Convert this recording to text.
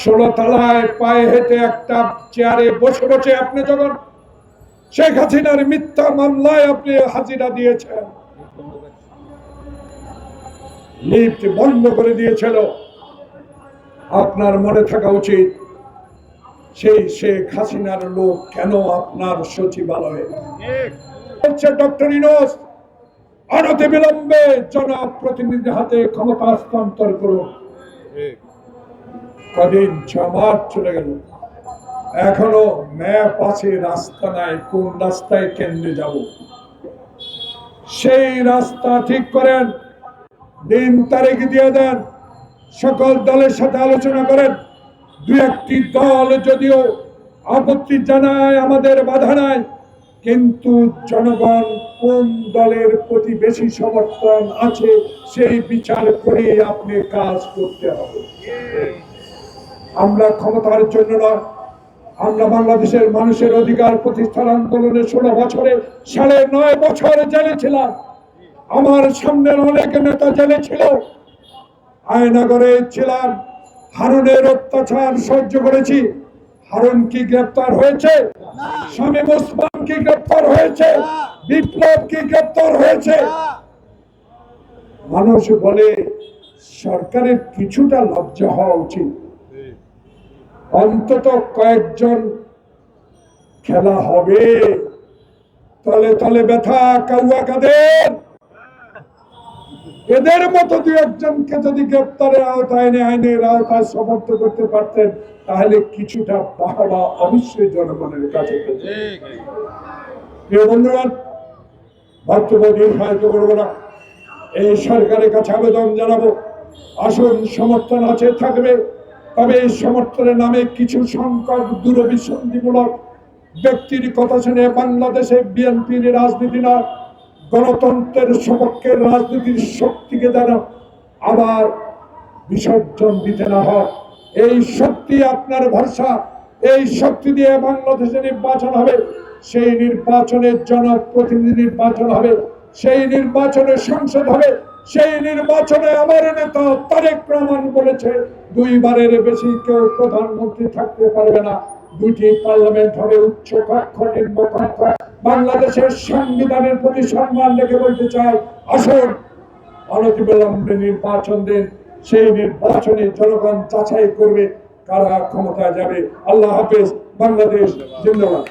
ষোলো তলায় পায়ে হেঁটে একটা চেয়ারে বসে বসে আপনি যখন শেখ হাসিনার মিথ্যা মামলায় আপনি হাজিরা দিয়েছেন, লিফট বন্ধ করে দিয়েছিল, আপনার মনে থাকা উচিত সেই শেখ হাসিনার লোক কেন আপনার সচিবালয়ে? বলছে ডক্টর ইনোস অনতি বিলম্বে জনপ্রতিনিধি হাতে ক্ষমতা হস্তান্তর করুন। কদিন ছমাস চলে গেল। এখনও ম্যাপ আছে, রাস্তা নাই, কোন রাস্তায় কেন্দ্রে যাব? সেই রাস্তা ঠিক করেন, দিন তারিখ দিয়ে দেন, সকল দলের সাথে আলোচনা করেন। দু একটি দল যদিও আপত্তি জানায়, আমাদের বাধা নাই, কিন্তু জনগণ কোন দলের প্রতি বেশি সমর্থন আছে, সেই বিচার করে আপনি কাজ করতে হবে। আমরা ক্ষমতার জন্য নয় আমরা বাংলাদেশের মানুষের অধিকার প্রতিষ্ঠান আন্দোলনে ষোলো বছরে, সাড়ে নয় বছর জেলে ছিলাম। আমার সামনের অনেক নেতা জেলে ছিল। আয়নাগরে ছিলাম। হারুনের অত্যাচার সহ্য করেছি। হারুন কি গ্রেপ্তার হয়েছে? শামীম ওসমান কি গ্রেপ্তার হয়েছে? বিপ্লব কি গ্রেপ্তার হয়েছে? মানুষ বলে, সরকারের কিছুটা লজ্জা হওয়া উচিত। অন্তত কয়েকজন খেলা হবে। তলে তলে ব্যথা কাউয়া কাদের? এদের মতো দু একজনকে যদি গ্রেপ্তারের আওতায় এনে আইনের আওতায় সমর্থ করতে পারতেন তাহলে কিছুটা বাহবা অবশ্যই জনগণের কাছে। প্রিয় বন্ধুগণ বক্তব্য দীর্ঘায়িত করব না। এই সরকারের কাছে আবেদন জানাব। আসুন সমর্থন আছে থাকবে। তবে এই সমর্থনের নামে কিছু সংকট দূরভিসন্ধিমূলক ব্যক্তির কথা শুনে বাংলাদেশে বিএনপির রাজনীতি না, গণতন্ত্রের সপক্ষের রাজনীতির শক্তিকে যেন আবার বিসর্জন দিতে না হয়। এই শক্তি আপনার ভরসা, এই শক্তি দিয়ে বাংলাদেশে নির্বাচন হবে, সেই নির্বাচনের জনপ্রতিনিধি নির্বাচন হবে, সেই নির্বাচনে সংসদ হবে সেই নির্বাচনে আমার নেতা তারেক রহমান বলেছে, দুইবারের বেশি কেউ প্রধানমন্ত্রী থাকতে পারবে না। দুটি পার্লামেন্ট হবে উচ্চ কক্ষ, নিম্ন কক্ষ। বাংলাদেশের সংবিধানের প্রতি সম্মান রেখে বলতে চাই, আসুন। অনতিবিলম্বে নির্বাচন দিন। সেই নির্বাচনে জনগণ যাচাই করবে কারা ক্ষমতায় যাবে। আল্লাহ হাফেজ, বাংলাদেশ জিন্দাবাদ।